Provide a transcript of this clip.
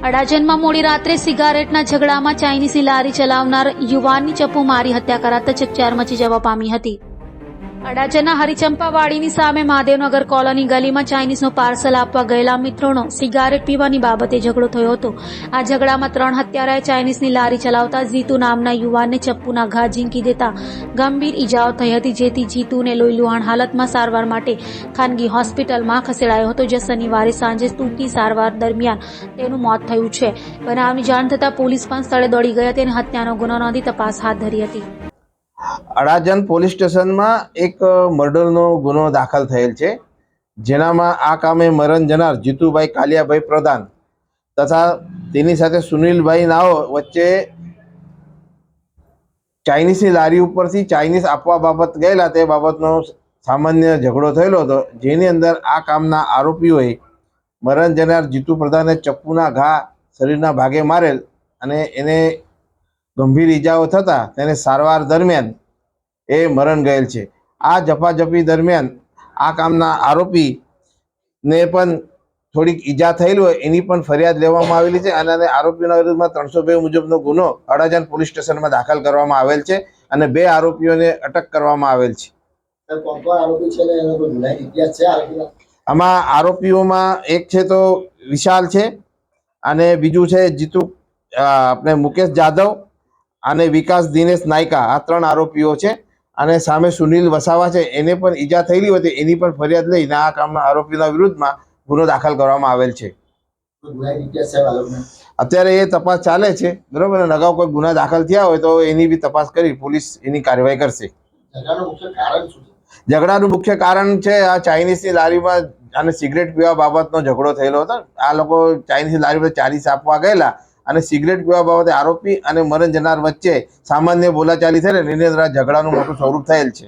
અડાજણમાં મોડી રાત્રે સિગારેટના ઝઘડામાં ચાઇનીઝી લારી ચલાવનાર યુવાનની ચપ્પુ મારી હત્યા કરાતા ચકચાર મચી જવા પામી હતી. અડાજણના હરિચંપાવાડીની સામે મહાદેવનગર કોલોની ગલીમાં ચાઇનીઝનું પાર્સલ આપવા ગયેલા મિત્રોનો સિગારેટ પીવાની બાબતે ઝઘડો થયો હતો. આ ઝઘડામાં ત્રણ હત્યારાએ ચાઇનીઝની લારી ચલાવતા જીતુ નામના યુવાનને ચપ્પુના ઘા ઝીંકી દેતા ગંભીર ઈજાઓ થઈ હતી, જેથી જીતુને લોહીલુહાણ હાલતમાં સારવાર માટે ખાનગી હોસ્પિટલમાં ખસેડાયો હતો, જે શનિવારે સાંજે ટૂંકી સારવાર દરમિયાન તેનું મોત થયું છે. બનાવની જાણ થતાં પોલીસ પણ સ્થળે દોડી ગઈ હતી અને હત્યાનો ગુનો નોંધી તપાસ હાથ ધરી હતી. અડાજણ પોલીસ સ્ટેશનમાં એક મર્ડરનો ગુનો દાખલ થયેલ છે. જેનામાં આ કામે મરણ જનાર જીતુભાઈ કાલિયાભાઈ પ્રધાન તથા તેની સાથે સુનિલભાઈ નાઓ વચ્ચે ચાઇનીઝની લારી ઉપરથી ચાઇનીઝ આપવા બાબત ગયેલા તે બાબતનો સામાન્ય ઝઘડો થયેલો હતો. જેની અંદર આ કામના આરોપીઓએ મરણ જનાર જીતુ પ્રધાને ચપ્પુના ઘા શરીરના ભાગે મારેલ અને એને ગંભીર ઈજાઓ થતાં તેને સારવાર દરમિયાન એ મરણ ગયેલ છે. આ ઝપાઝપી દરમિયાન આ કામના આરોપીને પણ થોડીક ઈજા થયેલી હોય એની પણ ફરિયાદ લેવામાં આવેલી છે અને આરોપીના વિરુદ્ધમાં ત્રણસો બે મુજબનો ગુનો અડાજણ પોલીસ સ્ટેશનમાં દાખલ કરવામાં આવેલ છે અને બે આરોપીઓને અટક કરવામાં આવેલ છે. આમાં આરોપીઓમાં એક છે તો વિશાલ છે અને બીજું છે જીતુ આપણે મુકેશ જાધવ અને વિકાસ દિનેશ નાયકા. આ ત્રણ આરોપીઓ છે. અને સામે સુનિલ વસાવા છે, એને પણ ઈજા થયેલી હતી એની પણ ફરિયાદ લઈને આ કામના આરોપીના વિરુદ્ધમાં ગુનો દાખલ કરવામાં આવેલ છે. અત્યારે એ તપાસ ચાલે છે, બરોબર? અને અગાઉ કોઈ ગુના દાખલ થયા હોય તો એની બી તપાસ કરી પોલીસ એની કાર્યવાહી કરશે. ઝઘડાનું મુખ્ય કારણ છે ઝઘડાનું મુખ્ય કારણ છે આ ચાઇનીઝની લારીમાં અને સિગરેટ પીવા બાબતનો ઝઘડો થયેલો હતો. આ લોકો ચાઇનીઝની લારી પર ચાલીસ આપવા ગયેલા. અને સિગરેટ પીવા બાબતે આરોપી અને મરણ જનાર વચ્ચે સામાન્ય બોલાચાલી થઈને ને એની અંદર આ ઝઘડાનું મોટું સ્વરૂપ થયેલ છે.